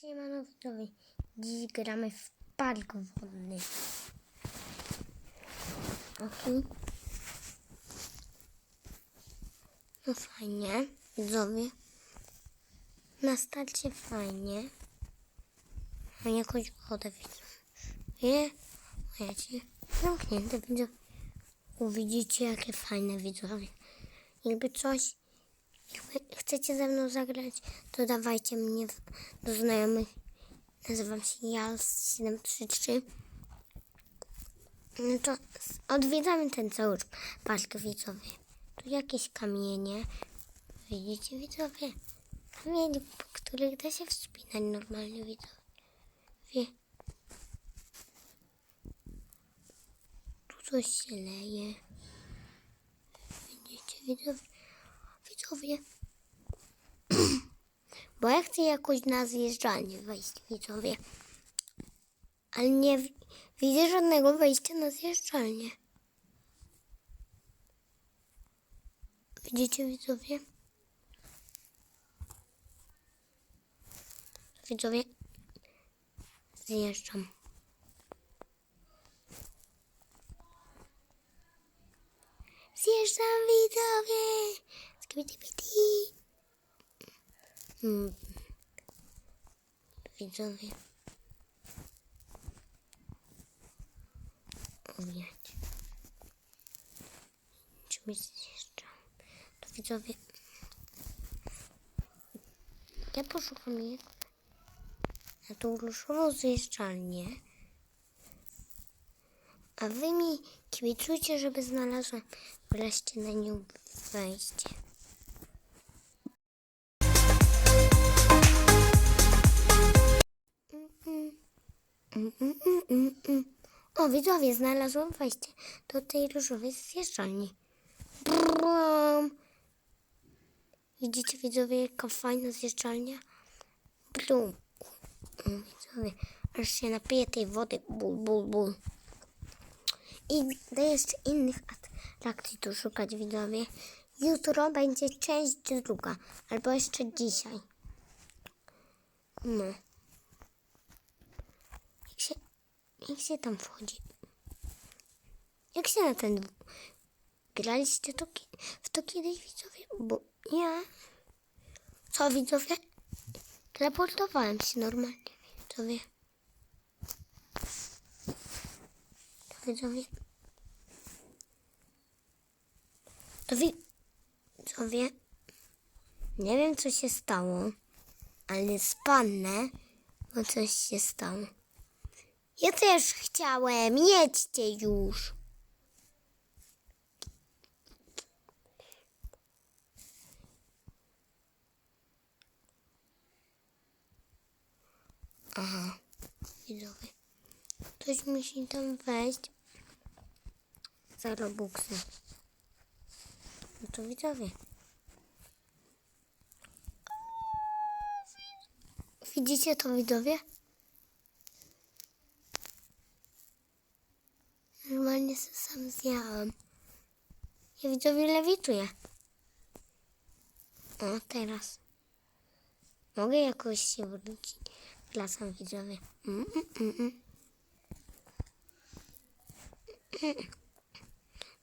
Siemano widzowie, dziś gramy w park wodny. Okej. No fajnie, widzowie. Na starcie fajnie. Mam jakąś wodę widzowie. Wiecie, zamknięte widzowie. Uwidzicie jakie fajne widzowie. Jakby coś chcecie ze mną zagrać, to dawajcie mnie do znajomych. Nazywam się Jals733. No to odwiedzamy ten cały park widzowie. Tu jakieś kamienie. Widzicie widzowie? Kamienie, po których da się wspinać normalnie widzowie. Wie. Tu coś się leje. Widzicie widzowie? Widzowie. Bo ja chcę jakoś na zjeżdżalnię wejść, widzowie. Ale nie wi- widzę żadnego wejścia na zjeżdżalnię. Widzicie, widzowie? Widzowie. Zjeżdżam, widzowie! Skibidi-bidi. Hmm. Widzowie. Owijać. Czymś zjeżdżam. To widzowie. Ja poszukam jego. Na tą różową zjeżdżalnię. A wy mi kibicujcie, żeby znalazłem wreszcie na nią wejście. Mm, mm, mm. O, widzowie, znalazłam wejście do tej różowej zjeżdżalni. Brum. Widzicie, widzowie, jaka fajna zjeżdżalnia? Blum. Mm, Widzowie, aż się napiję tej wody. Ból, ból, ból. I do jeszcze innych atrakcji tu szukać, widzowie. Jutro będzie część druga, albo jeszcze dzisiaj. No. Jak się, jak się tam wchodzi? Jak się na ten... Graliście to, w to kiedyś, widzowie? Bo ja... Co, widzowie? Teleportowałem się normalnie, widzowie. To widzowie... To wi... Widzowie... Nie wiem, co się stało, ale spadnę, bo coś się stało. Ja też chciałem. Jedźcie już. Aha, widzowie. Ktoś musi tam wejść za Robuxy. No to widzowie. Widzicie to widzowie? Normalnie zjałam. Ja widzowie lewituję. O, teraz. Mogę jakoś się wrócić. Klasem widzowie. Mm, mm, mm, mm.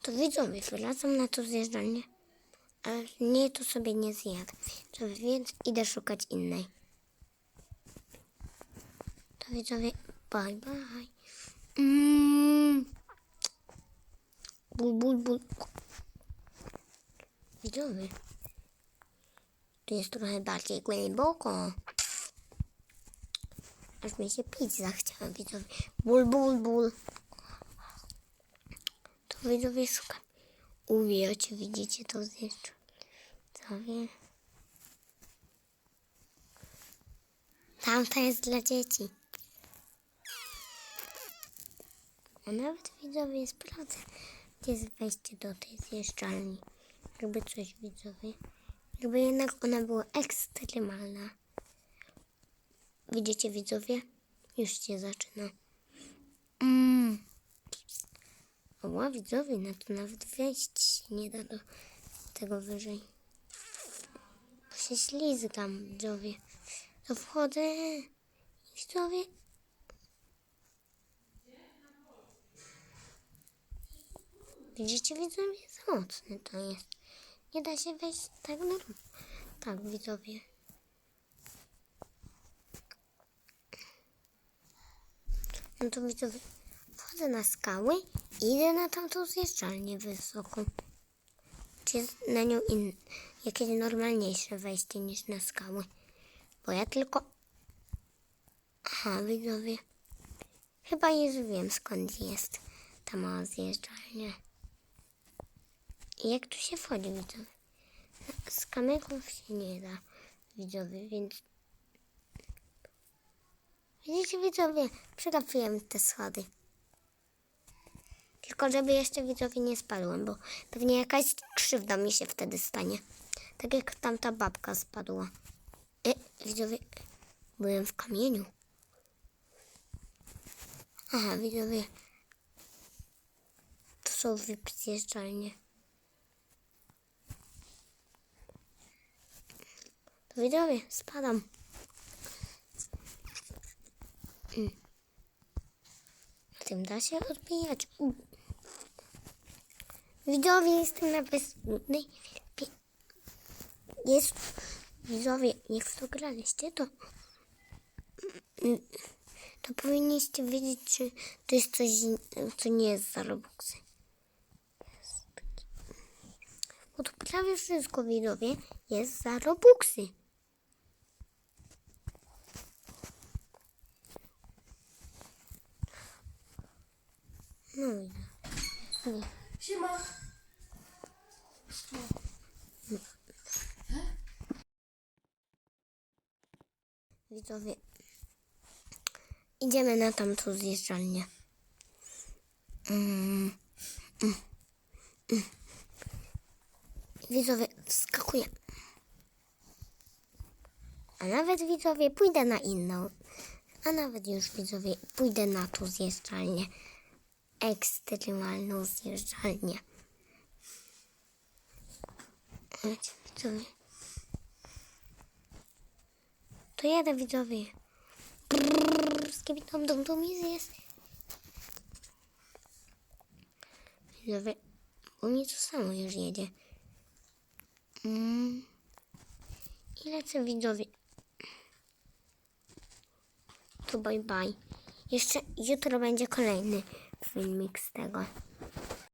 To widzowie, wracam na to zjeżdżalnię. Ale nie, to sobie nie zjadę. To więc idę szukać innej. To widzowie, bye bye. Mm. Ból, ból, ból. Widzowie. Tu jest trochę bardziej głęboko. Aż mi się pić zachciało, widzowie. Ból, ból, ból. To widzowie szukam. Uwiecie, widzicie to zjeżdża. Widzowie. Tamta jest dla dzieci. A nawet widzowie sprawdzę, jest wejście do tej zjeżdżalni. Jakby coś widzowie. Jakby jednak ona była ekstremalna. Widzicie widzowie? Już się zaczyna. Mm. Oła widzowie, na to nawet wejść nie da do tego wyżej. Bo się ślizgam widzowie. To wchodzę. Widzowie. Widzicie, widzowie? Za mocne to jest. Nie da się wejść tak na Tak, widzowie. No to widzowie, wchodzę na skały i idę na tamtą zjeżdżalnię wysoką. Czy jest na nią in, jakieś normalniejsze wejście niż na skały? Bo ja tylko... Aha, widzowie. Chyba już wiem skąd jest ta mała zjeżdżalnia. Jak tu się wchodzi, widzowie? Z kamyków się nie da, widzowie, więc... Widzicie, widzowie, przegapiłem te schody. Tylko żeby jeszcze widzowie nie spadłem, bo pewnie jakaś krzywda mi się wtedy stanie. Tak jak tamta babka spadła. E, widzowie, byłem w kamieniu. Aha, widzowie. To są VIP zjeżdżalnie. To widzowie, spadam. Mm. Na tym da się odbijać. Widzowie, jestem na bezludnej wyspie. Jest, widzowie, jak w to to mm, to powinniście wiedzieć, że to jest coś, co nie jest za Robuxy. Bo to prawie wszystko, widzowie, jest za Robuxy. No widzowie. Siema. Widzowie, idziemy na tamtą zjeżdżalnię. Mm, mm, mm. Widzowie, wskakuję. A nawet widzowie, pójdę na inną. A nawet już widzowie, pójdę na tą zjeżdżalnię. Ekstremalną zjeżdżalnię. Wiecie, widzowie. To jadę widzowie. Brrr, Skibidom dum dum jest. Widzowie, u mnie to samo już jedzie. Mm. I lecę widzowie. To bye bye. Jeszcze jutro będzie kolejny filmik z tego.